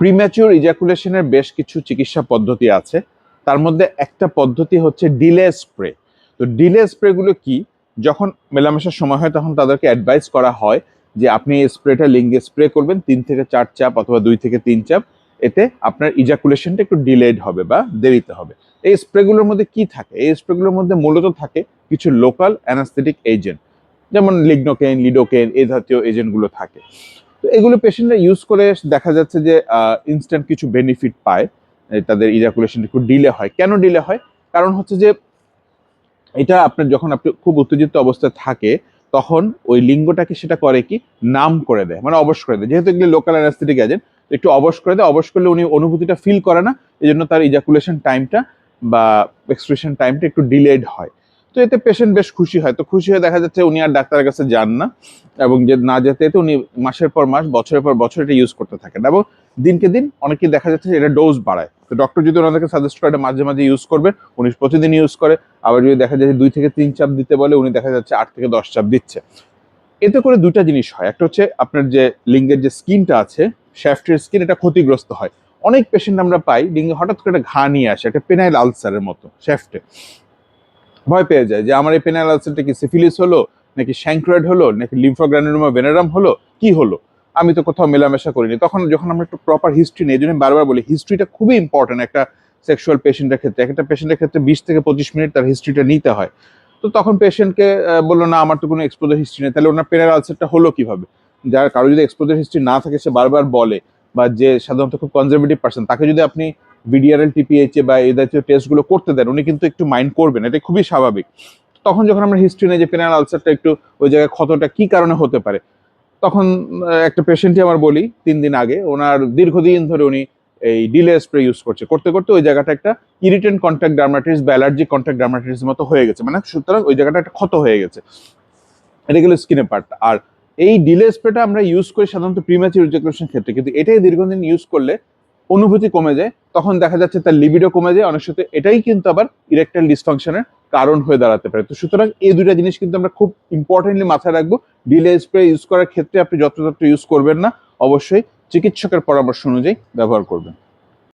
Premature ইজাকুলেশনের বেশ কিছু চিকিৎসা পদ্ধতি আছে। তার মধ্যে একটা পদ্ধতি হচ্ছে ডিলে স্প্রে তো ডিলে স্প্রেগুলো কি? যখন মেলামেশার সময় হয়, তখন তাদেরকে অ্যাডভাইস করা হয় যে আপনি এই স্প্রেটা লিঙ্গে স্প্রে করবেন, তিন থেকে চার চাপ অথবা দুই থেকে তিন চাপ। এতে আপনার ইজাকুলেশনটা একটু ডিলেড হবে বা দেরিতে হবে। এই স্প্রেগুলোর মধ্যে কি থাকে? এই স্প্রেগুলোর মধ্যে মূলত থাকে কিছু লোকাল অ্যানাস্থেটিক এজেন্ট যেমন লিগনোকেন লিডোকেন এই জাতীয় এজেন্টগুলো থাকে। তো এগুলো পেশেন্টরা ইউজ করে দেখা যাচ্ছে যে ইনস্ট্যান্ট কিছু বেনিফিট পায়। তাদের ইজাকুলেশন একটু ডিলে হয়। কেন ডিলে হয়? কারণ হচ্ছে যে, এটা আপনার যখন আপনি খুব উত্তেজিত অবস্থায় থাকে, তখন ওই লিঙ্গটাকে সেটা করে কি? নাম করে দেয় মানে অবশ করে দেয়। যেহেতু এগুলি লোকাল অ্যানাস্থেটিক এজেন্ট একটু অবশ করে দেয়। অবশ করলে উনি অনুভূতিটা ফিল করে না। এই জন্য তার ইজাকুলেশন টাইমটা বা এক্সপ্রেশন টাইমটা একটু ডিলেড হয়। তো এতে পেশেন্ট বেশ খুশি হয়। তো খুশি হয়ে দেখা যাচ্ছে উনি আর ডাক্তারের কাছে যান না এবং যে না যেতে যেতে উনি মাসের পর মাস, বছরের পর বছর এটা ইউজ করতে থাকেন। এবং দিনকে দিন অনেকেই দেখা যাচ্ছে এটা ডোজ বাড়ায়। তো ডক্টর যদি ওনাদেরকে সাজেস্ট করে মাঝে মাঝে ইউজ করবে, উনি প্রতিদিন ইউজ করে। আবার যদি দেখা যায় দুই থেকে তিন চাপ দিতে বলে, উনি দেখা যাচ্ছে আট থেকে দশ চাপ দিচ্ছে। এতে করে দুইটা জিনিস হয়। একটা হচ্ছে আপনার যে লিঙ্গের যে স্কিনটা আছে, শ্যাফটের স্কিন এটা ক্ষতিগ্রস্ত হয়। অনেক পেশেন্ট আমরা পাই লিঙ্গে হঠাৎ করে একটা ঘা নিয়ে আসে, একটা পেনাইল আলসারের মতো, শ্যাফটে। ভয় পেয়ে যায় যে আমার এই পেনাইল আলসারটা কি সিফিলিস হলো, নাকি শ্যাঙ্ক্রয়েড হলো, নাকি লিম্ফোগ্রানুলোমা ভেনারাম হলো, কি হলো? আমি তো কোথাও মেলামেশা করিনি। তখন যখন আমরা একটু প্রপার হিস্ট্রি নেই, এই জন্য বারবার বলি হিস্ট্রিটা খুবই ইম্পর্টেন্ট একটা সেক্সুয়াল পেশেন্টের ক্ষেত্রে। একটা পেশেন্টের ক্ষেত্রে বিশ থেকে পঁচিশ মিনিট তার হিস্ট্রিটা নিতে হয়। তো তখন পেশেন্টকে বলল, না, আমার তো কোনো এক্সপোজার হিস্ট্রি নেই। তাহলে ওনার পেনার আলসারটা হলো কীভাবে? যার কারও যদি এক্সপোজার হিস্ট্রি না থাকে, সে বারবার বলে, বা যে সাধারণত খুব কনজারভেটিভ পার্সন তাকে যদি আপনি বিডিআরএল টিপিএইচে বা এই জাতীয় টেস্টগুলো করতে দেন, উনি কিন্তু একটু মাইন্ড করবেন, এটা খুবই স্বাভাবিক। তখন যখন আমরা হিস্ট্রি নেই যে পেনাল আলসারটা একটু ওই জায়গায় ক্ষতটা কি কারণে হতে পারে, তখন একটা পেশেন্টই আমার বলি, তিন দিন আগে, ওনার দীর্ঘদিন ধরে উনি এই ডিলে স্প্রে ইউজ করছে। করতে করতে ওই জায়গাটা একটা ইরিটেন্ট কন্ট্যাক্ট ডার্মাটিস বা অ্যালার্জি কন্ট্যাক্ট ডার্মাটিস মতো হয়ে গেছে। মানে সুতরাং ওই জায়গাটা একটা ক্ষত হয়ে গেছে। এটা গেল স্কিনের পার্টটা আর এই ডিলে স্প্রেটা আমরা ইউজ করি সাধারণত প্রিম্যাচিউর ক্ষেত্রে, কিন্তু এটাই দীর্ঘদিন ইউজ করলে অনুভূতি কমে যায়, তখন দেখা যাচ্ছে তার লিবিডও কমে যায়, অনেক সাথে এটাই কিন্তু আবার ইরেকটাইল ডিসফাংশনের কারণ হয়ে দাঁড়াতে পারে। তো সুতরাং এই দুইটা জিনিস কিন্তু আমরা খুব ইম্পর্টেন্টলি মাথায় রাখব। ডিলে স্প্রে ইউজ করার ক্ষেত্রে আপনি যত্রতত্র ইউজ করবেন না, অবশ্যই চিকিৎসকের পরামর্শ অনুযায়ী ব্যবহার করবেন।